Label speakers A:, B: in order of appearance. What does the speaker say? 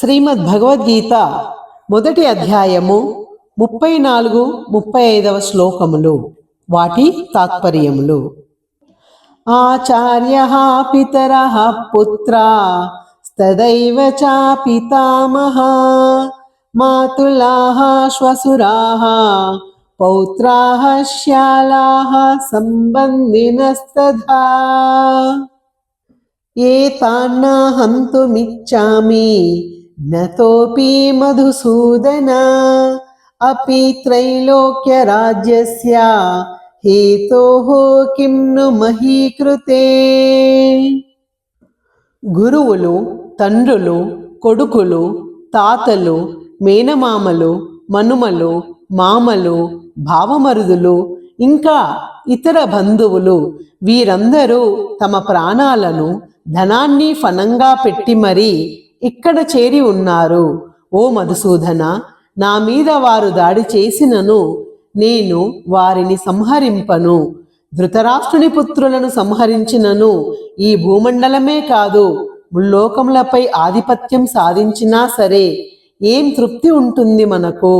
A: శ్రీమద్ భగవద్గీత మొదటి అధ్యాయము ముప్పై నాలుగు ముప్పై ఐదవ శ్లోకములు. వాటి తాత్పర్యములు. ఆచార్య పితర పుత్ర తదైవ చా పితామహ మాతులా శ్వసురా పౌత్రా శ్యాలా సంబంధినస్తథా. ఏతాన్న హంతుమిచ్చామి నతోపి మధుసూదన అపి త్రైలోక్య రాజ్యస్య హేతోః కిం ను మహీకృతే గురువులు తండ్రులు కొడుకులు తాతలు మేనమామలు మనుమలు మామలు భావమరుదులు ఇంకా ఇతర బంధువులు వీరందరూ తమ ప్రాణాలను ధనాన్ని ఫనంగా పెట్టి మరీ ఇక్కడ చేరి ఉన్నారు. ఓ మధుసూదన నా మీద వారు దాడి చేసినను నేను వారిని సంహరింపను. ధృతరాష్ట్రుని పుత్రులను సంహరించినను ఈ భూమండలమే కాదు ముల్లోకములపై ఆధిపత్యం సాధించినా సరే ఏం తృప్తి ఉంటుంది మనకు?